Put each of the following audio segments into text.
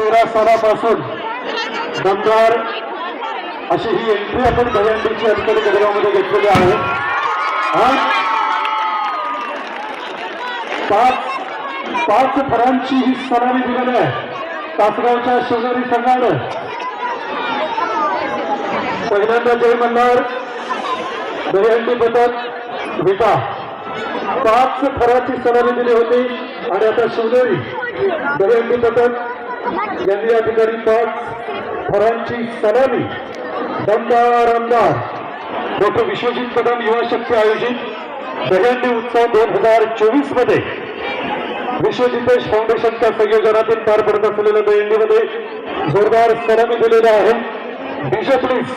तेरा सालापासून दमदार अशी ही एंट्री आपण दहीहंडीची अलीकडे गडगावमध्ये घेतलेली आहे. हा? पाच पाच फरांची ही सलामी दिलेली आहे. तासगावच्या शेजारी संघानं. पहिल्यांदा जय म्हणणार दहीहंडी पथक विटा. पाच फराची सलामी दिली होती. आणि आता शिवनेरी दहीहंडी पथक यांनी या ठिकाणी पाच फरांची सलामी दमदार आमदार डॉक्टर विश्वजित कदम युवा शक्ती आयोजित दहीहंडी उत्सव दोन हजार चोवीसमध्ये. विश्वजितेश फाउंडेशनच्या संयोजनातून पार पडत असलेल्या दहीहंडीमध्ये जोरदार सलामी दिलेला आहे डीजे प्लीज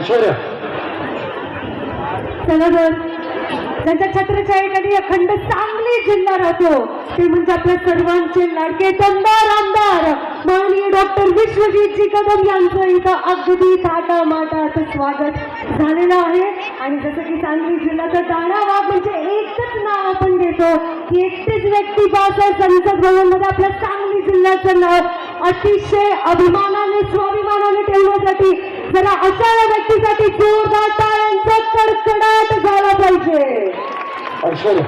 ऐश्वर्या. चला तर त्यांच्या छत्रछायेखाली अखंड सांगली जिल्हा राहतो. ते म्हणजे आपल्या सर्वांचे लाडके दमदार आमदार. माननीय डॉक्टर विश्वजितजी कदम यांचं इथं अगदी थाटा माटात स्वागत झालेलं आहे. आणि जसं की सांगली जिल्ह्याचा दाणावा म्हणजे एकच नाव आपण घेतो. की एकटीच व्यक्ती बाजार संसद भवनमध्ये आपल्या सांगली जिल्ह्याचं नाव अतिशय अभिमानाने स्वाभिमानाने ठेवण्यासाठी जरा अशा या व्यक्तीसाठी जोरदार टाळ्यांचा कडकडाट झाला पाहिजे. ऐश्वर्या